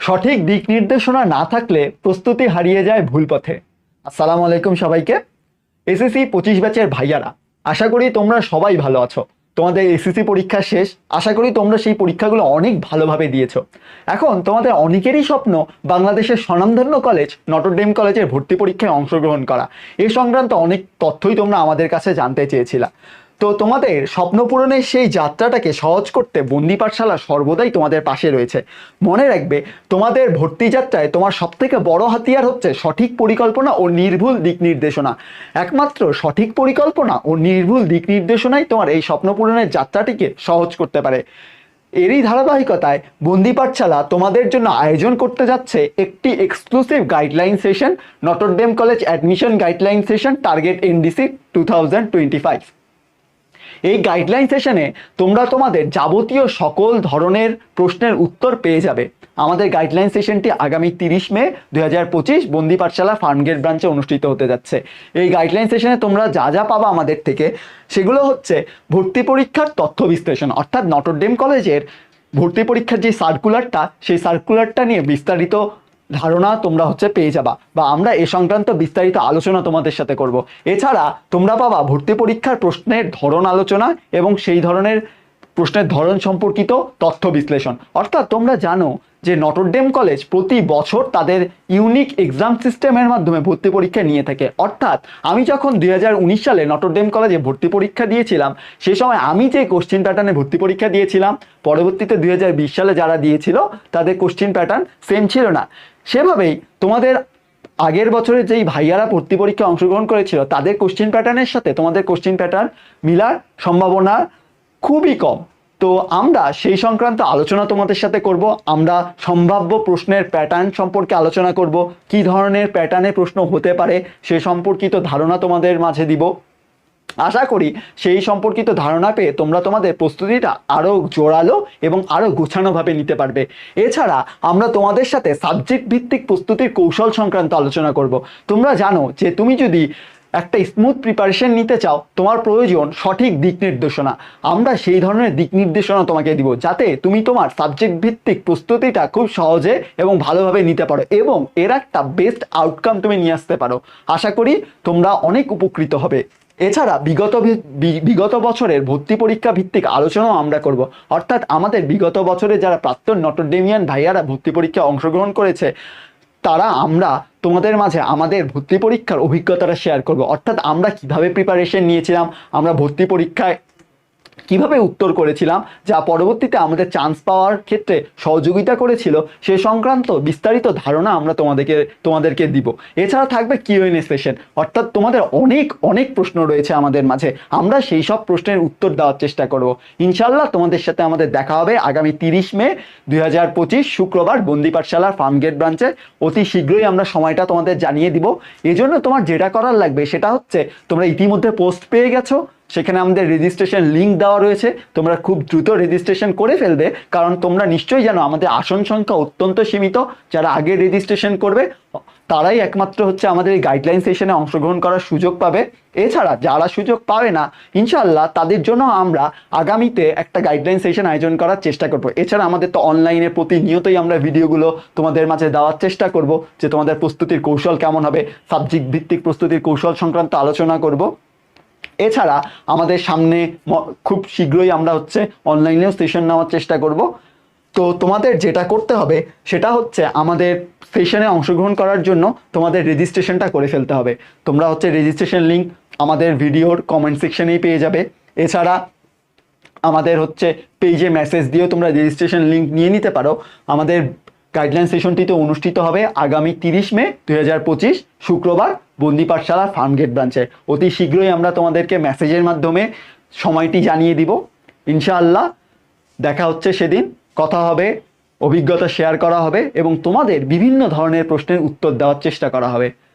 সঠিক দিক নির্দেশনা না থাকলে প্রস্তুতি হারিয়ে যায় ভুল পথে। আসসালামু আলাইকুম সবাইকে। এসএসসি পঁচিশ ব্যাচের ভাইয়ারা, আশা করি তোমরা সবাই ভালো আছো। তোমাদের এসএসসি পরীক্ষা শেষ, আশা করি তোমরা সেই পরীক্ষাগুলো অনেক ভালোভাবে দিয়েছ। এখন তোমাদের অনেকেরই স্বপ্ন বাংলাদেশের স্বনামধন্য কলেজ, নটরডেম কলেজের ভর্তি পরীক্ষায় অংশগ্রহণ করা। এ সংক্রান্ত অনেক তথ্যই তোমরা আমাদের কাছে জানতে চেয়েছিলা। তো তোমাদের স্বপ্ন পূরণের সেই যাত্রাটাকে সহজ করতে বন্দি পাঠশালা সর্বদাই তোমাদের পাশে রয়েছে। মনে রাখবে, তোমাদের ভর্তি যাত্রায় তোমার সবথেকে বড় হাতিয়ার হচ্ছে সঠিক পরিকল্পনা ও নির্ভুল দিক নির্দেশনা। একমাত্র সঠিক পরিকল্পনা ও নির্ভুল দিক নির্দেশনাই তোমার এই স্বপ্ন পূরণের যাত্রাটিকে সহজ করতে পারে। এরই ধারাবাহিকতায় বন্দি পাঠশালা তোমাদের জন্য আয়োজন করতে যাচ্ছে একটি exclusive guideline session Notre Dame college admission guideline session target NDC two thousand twenty five এই গাইডলাইন সেশনে তোমরা তোমাদের যাবতীয় সকল ধরনের প্রশ্নের উত্তর পেয়ে যাবে। আমাদের গাইডলাইন সেশনটি আগামী তিরিশ মে দু হাজার পঁচিশ বন্দি পাঠশালা ফার্মগেট ব্রাঞ্চে অনুষ্ঠিত হতে যাচ্ছে। এই গাইডলাইন সেশনে তোমরা যা যা পাবা আমাদের থেকে, সেগুলো হচ্ছে ভর্তি পরীক্ষার তথ্য বিশ্লেষণ, অর্থাৎ নটরডেম কলেজের ভর্তি পরীক্ষার যে সার্কুলারটা সেই সার্কুলারটা নিয়ে বিস্তারিত ধারণা তোমরা হচ্ছে পেয়ে যাবা। বা আমরা এ সংক্রান্ত বিস্তারিত আলোচনা তোমাদের সাথে করব। এছাড়া তোমরা পাবা ভর্তি পরীক্ষার প্রশ্নের ধরন আলোচনা এবং সেই ধরনের প্রশ্নের ধরন সম্পর্কিত তথ্য বিশ্লেষণ। অর্থাৎ তোমরা জানো যে নটরডেম কলেজ প্রতি বছর তাদের ইউনিক এক্সাম সিস্টেমের মাধ্যমে ভর্তি পরীক্ষা নিয়ে থাকে। অর্থাৎ আমি যখন দুই হাজার উনিশ সালে নটরডেম কলেজে ভর্তি পরীক্ষা দিয়েছিলাম, সে সময় আমি যে কোশ্চিন প্যাটার্নে ভর্তি পরীক্ষা দিয়েছিলাম, পরবর্তীতে দুই হাজার বিশ সালে যারা দিয়েছিল, তাদের কোশ্চিন প্যাটার্ন সেম ছিল না। সেভাবেই তোমাদের আগের বছরে যেই ভাইয়ারা ভর্তি পরীক্ষায় অংশগ্রহণ করেছিল, তাদের কোশ্চিন প্যাটার্নের সাথে তোমাদের কোশ্চিন প্যাটার্ন মিলার সম্ভাবনা খুবই কম। তো আমরা সেই সংক্রান্ত আলোচনা তোমাদের সাথে করব, আমরা সম্ভাব্য প্রশ্নের প্যাটার্ন সম্পর্কে আলোচনা করব, কি ধরনের প্যাটার্নে প্রশ্ন হতে পারে সে সম্পর্কিত ধারণা তোমাদের মাঝে দিব। আশা করি সেই সম্পর্কিত ধারণা পেয়ে তোমরা তোমাদের প্রস্তুতিটা আরও জোরালো এবং আরও গোছানোভাবে নিতে পারবে। এছাড়া আমরা তোমাদের সাথে সাবজেক্ট ভিত্তিক প্রস্তুতির কৌশল সংক্রান্ত আলোচনা করব। তোমরা জানো যে তুমি যদি একটা স্মুথ প্রিপারেশন নিতে চাও, তোমার প্রয়োজন সঠিক দিক নির্দেশনা। আমরা সেই ধরনের দিক নির্দেশনা তোমাকে দিব যাতে তুমি তোমার সাবজেক্ট ভিত্তিক প্রস্তুতিটা খুব সহজে এবং ভালোভাবে নিতে পারো এবং এর একটা বেস্ট আউটকাম তুমি নিয়ে আসতে পারো। আশা করি তোমরা অনেক উপকৃত হবে। এছাড়া বিগত বিগত বছরের ভর্তি পরীক্ষা ভিত্তিক আলোচনাও আমরা করব। অর্থাৎ আমাদের বিগত বছরে যারা প্রাক্তন নটরডেমিয়ান ভাইয়ারা ভর্তি পরীক্ষায় অংশগ্রহণ করেছে, তারা আমরা তোমাদের মাঝে আমাদের ভর্তি পরীক্ষার অভিজ্ঞতাটা শেয়ার করব। অর্থাৎ আমরা কীভাবে প্রিপারেশন নিয়েছিলাম, আমরা ভর্তি পরীক্ষায় কীভাবে উত্তর করেছিলাম যা পরবর্তীতে আমাদের চান্স পাওয়ার ক্ষেত্রে সহযোগিতা করেছিল, সে সংক্রান্ত বিস্তারিত ধারণা আমরা তোমাদেরকে তোমাদেরকে দিব। এছাড়া থাকবে কিউএনএ সেশন অর্থাৎ তোমাদের অনেক অনেক প্রশ্ন রয়েছে আমাদের মাঝে। আমরা সেই সব প্রশ্নের উত্তর দেওয়ার চেষ্টা করব। ইনশাল্লাহ তোমাদের সাথে আমাদের দেখা হবে আগামী তিরিশ মে দুই হাজার পঁচিশ শুক্রবার বন্দি পাঠশালার ফার্মগেট ব্রাঞ্চে অতি শীঘ্রই আমরা সময়টা তোমাদের জানিয়ে দিব। এজন্য তোমার যেটা করার লাগবে সেটা হচ্ছে তোমরা ইতিমধ্যে পোস্ট পেয়ে গেছো। সেখানে আমাদের রেজিস্ট্রেশন লিঙ্ক দেওয়া রয়েছে। তোমরা খুব দ্রুত রেজিস্ট্রেশন করে ফেলবে, কারণ তোমরা নিশ্চয়ই জানো আমাদের আসন সংখ্যা অত্যন্ত সীমিত। যারা আগে রেজিস্ট্রেশন করবে, তারাই একমাত্র হচ্ছে আমাদের এই গাইডলাইন সেশনে অংশগ্রহণ করার সুযোগ পাবে। এছাড়া যারা সুযোগ পাবে না ইনশাল্লাহ তাদের জন্য আমরা আগামীতে একটা গাইডলাইন সেশন আয়োজন করার চেষ্টা করব। এছাড়া আমাদের তো অনলাইনে প্রতিনিয়তই আমরা ভিডিওগুলো তোমাদের মাঝে দেওয়ার চেষ্টা করব, যে তোমাদের প্রস্তুতির কৌশল কেমন হবে সাবজেক্ট ভিত্তিক প্রস্তুতির কৌশল সংক্রান্ত আলোচনা করব। এছাড়া আমাদের সামনে খুব শীঘ্রই আমরা হচ্ছে অনলাইনেও সেশন নেওয়ার চেষ্টা করব। তো তোমাদের যেটা করতে হবে, সেটা হচ্ছে আমাদের সেশনে অংশগ্রহণ করার জন্য তোমাদের রেজিস্ট্রেশনটা করে ফেলতে হবে। তোমরা হচ্ছে রেজিস্ট্রেশন লিঙ্ক আমাদের ভিডিওর কমেন্ট সেকশনেই পেয়ে যাবে। এছাড়া আমাদের হচ্ছে পেজে মেসেজ দিয়েও তোমরা রেজিস্ট্রেশন লিঙ্ক নিয়ে নিতে পারো। আমাদের গাইডলাইন সেশনটিতে অনুষ্ঠিত হবে আগামী তিরিশ মে দুই হাজার পঁচিশ, শুক্রবার। বন্দি পাঠশালা ফার্মগেট ব্রাঞ্চে অতি শীঘ্রই আমরা তোমাদেরকে মেসেজের মাধ্যমে সময়টি জানিয়ে দিব। ইনশাআল্লাহ দেখা হচ্ছে সেদিন, কথা হবে, অভিজ্ঞতা শেয়ার করা হবে এবং তোমাদের বিভিন্ন ধরনের প্রশ্নের উত্তর দেওয়ার চেষ্টা করা হবে।